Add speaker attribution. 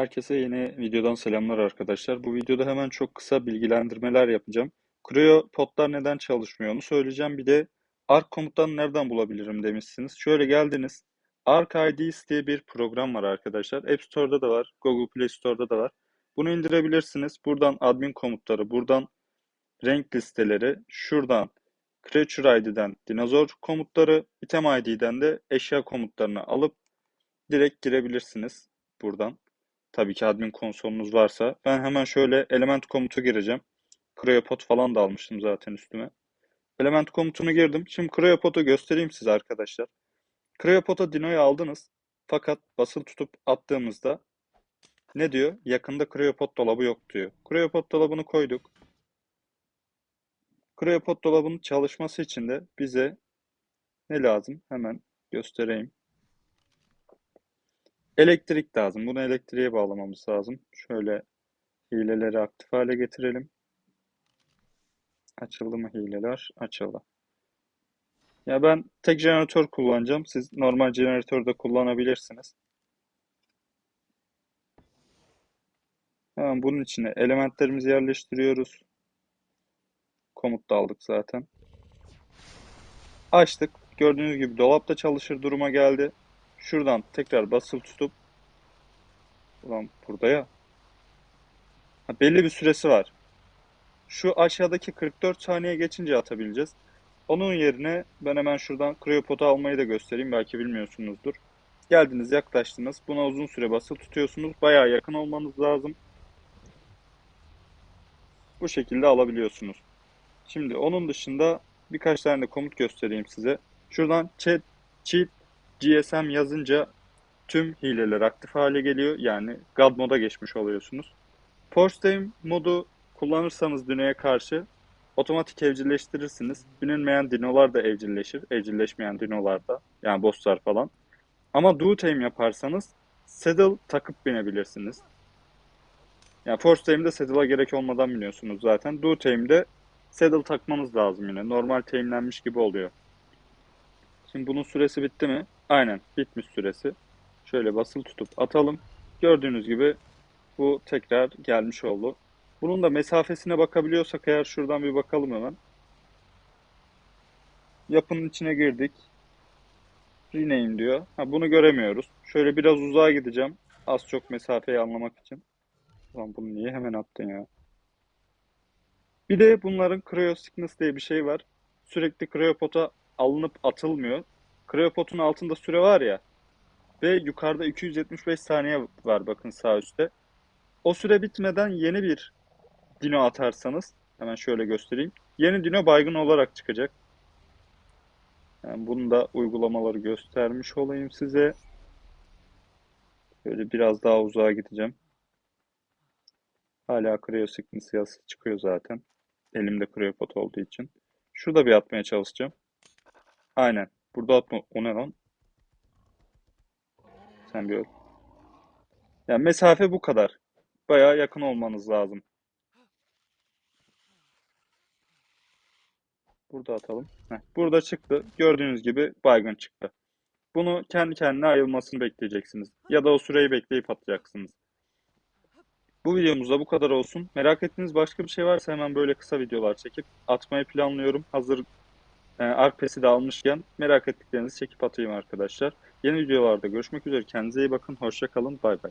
Speaker 1: Herkese yeni videodan selamlar arkadaşlar. Bu videoda hemen çok kısa bilgilendirmeler yapacağım. Creo podlar neden çalışmıyor onu söyleyeceğim. Bir de Arc komutlarını nereden bulabilirim demişsiniz. Şöyle geldiniz. Arc IDs diye bir program var arkadaşlar. App Store'da da var. Google Play Store'da da var. Bunu indirebilirsiniz. Buradan admin komutları, buradan renk listeleri, şuradan Creature ID'den dinozor komutları, item ID'den de eşya komutlarını alıp direkt girebilirsiniz buradan. Tabii ki admin konsolunuz varsa. Ben hemen şöyle element komutu gireceğim. CreoPod falan da almıştım zaten üstüme. Element komutunu girdim. Şimdi CreoPod'u göstereyim size arkadaşlar. CreoPod'a Dino'yu aldınız. Fakat basılı tutup attığımızda ne diyor? Yakında CreoPod dolabı yok diyor. CreoPod dolabını koyduk. CreoPod dolabının çalışması için de bize ne lazım? Hemen göstereyim. Elektrik lazım. Bunu elektriğe bağlamamız lazım. Şöyle hileleri aktif hale getirelim. Açıldı mı hileler? Açıldı. Ya ben tek jeneratör kullanacağım. Siz normal jeneratör de kullanabilirsiniz. Hemen bunun içine elementlerimizi yerleştiriyoruz. Komut da aldık zaten. Açtık. Gördüğünüz gibi dolapta çalışır duruma geldi. Şuradan tekrar basılı tutup Ulan burada ya. Ha, belli bir süresi var. Şu aşağıdaki 44 saniye geçince atabileceğiz. Onun yerine ben hemen şuradan Cryopod'u almayı da göstereyim. Belki bilmiyorsunuzdur. Geldiniz yaklaştınız. Buna uzun süre basılı tutuyorsunuz. Bayağı yakın olmanız lazım. Bu şekilde alabiliyorsunuz. Şimdi onun dışında birkaç tane de komut göstereyim size. Şuradan chat, cheat, GSM yazınca tüm hileler aktif hale geliyor. Yani God moda geçmiş oluyorsunuz. Force Time modu kullanırsanız Dino'ya karşı otomatik evcilleştirirsiniz. Bilinmeyen dinolar da evcilleşir. Evcilleşmeyen dinolar da. Yani bosslar falan. Ama Do Tame yaparsanız saddle takıp binebilirsiniz. Yani Force Tame'de saddle'a gerek olmadan biniyorsunuz zaten. Do Tame'de saddle takmanız lazım yine. Normal tame'lenmiş gibi oluyor. Şimdi bunun süresi bitti mi? Aynen bitmiş süresi. Şöyle basılı tutup atalım. Gördüğünüz gibi bu tekrar gelmiş oldu. Bunun da mesafesine bakabiliyorsak eğer şuradan bir bakalım hemen. Yapının içine girdik. Rename diyor. Ha, bunu göremiyoruz. Şöyle biraz uzağa gideceğim. Az çok mesafeyi anlamak için. Ulan bunu niye hemen attın ya? Bir de bunların Cryo Sickness diye bir şey var. Sürekli Cryopod'a alınıp atılmıyor. Cryopod'un altında süre var ya. Ve yukarıda 275 saniye var bakın sağ üstte. O süre bitmeden yeni bir dino atarsanız hemen şöyle göstereyim. Yeni dino baygın olarak çıkacak. Yani bunu da uygulamaları göstermiş olayım size. Böyle biraz daha uzağa gideceğim. Hala Cryosickness yazısı çıkıyor zaten. Elimde Cryopod olduğu için. Şurada bir atmaya çalışacağım. Aynen. Burada atma. O ne lan? Sen bir öl. Yani mesafe bu kadar. Bayağı yakın olmanız lazım. Burada atalım. Heh, burada çıktı. Gördüğünüz gibi baygın çıktı. Bunu kendi kendine ayılmasını bekleyeceksiniz. Ya da o süreyi bekleyip atacaksınız. Bu videomuzda bu kadar olsun. Merak ettiğiniz başka bir şey varsa hemen böyle kısa videolar çekip atmayı planlıyorum. Hazır e, ArcPass'i de almışken merak ettiklerinizi çekip atayım arkadaşlar. Yeni videolarda görüşmek üzere. Kendinize iyi bakın. Hoşça kalın. Bay bay.